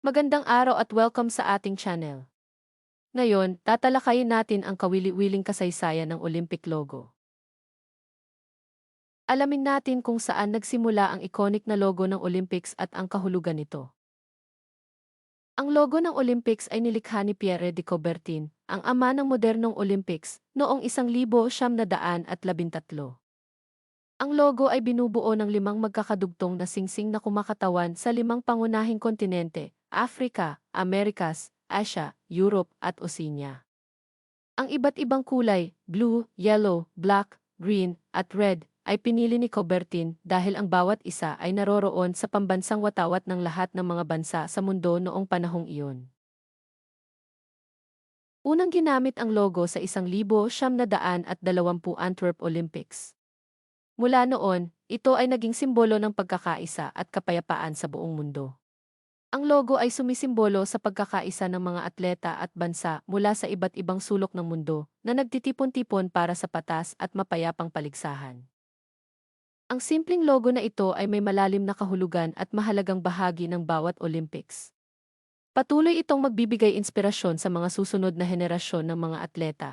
Magandang araw at welcome sa ating channel. Ngayon, tatalakayin natin ang kawili-wiling kasaysayan ng Olympic logo. Alamin natin kung saan nagsimula ang iconic na logo ng Olympics at ang kahulugan nito. Ang logo ng Olympics ay nilikha ni Pierre de Coubertin, ang ama ng modernong Olympics, noong 1913. Ang logo ay binubuo ng limang magkakadugtong na singsing na kumakatawan sa limang pangunahing kontinente, Africa, Americas, Asia, Europe at Oceania. Ang iba't ibang kulay, blue, yellow, black, green, at red, ay pinili ni Coubertin dahil ang bawat isa ay naroroon sa pambansang watawat ng lahat ng mga bansa sa mundo noong panahong iyon. Unang ginamit ang logo sa isang libo siyam na daan at dalawampu Antwerp Olympics. Mula noon, ito ay naging simbolo ng pagkakaisa at kapayapaan sa buong mundo. Ang logo ay sumisimbolo sa pagkakaisa ng mga atleta at bansa mula sa iba't ibang sulok ng mundo na nagtitipon-tipon para sa patas at mapayapang paligsahan. Ang simpleng logo na ito ay may malalim na kahulugan at mahalagang bahagi ng bawat Olympics. Patuloy itong magbibigay inspirasyon sa mga susunod na henerasyon ng mga atleta.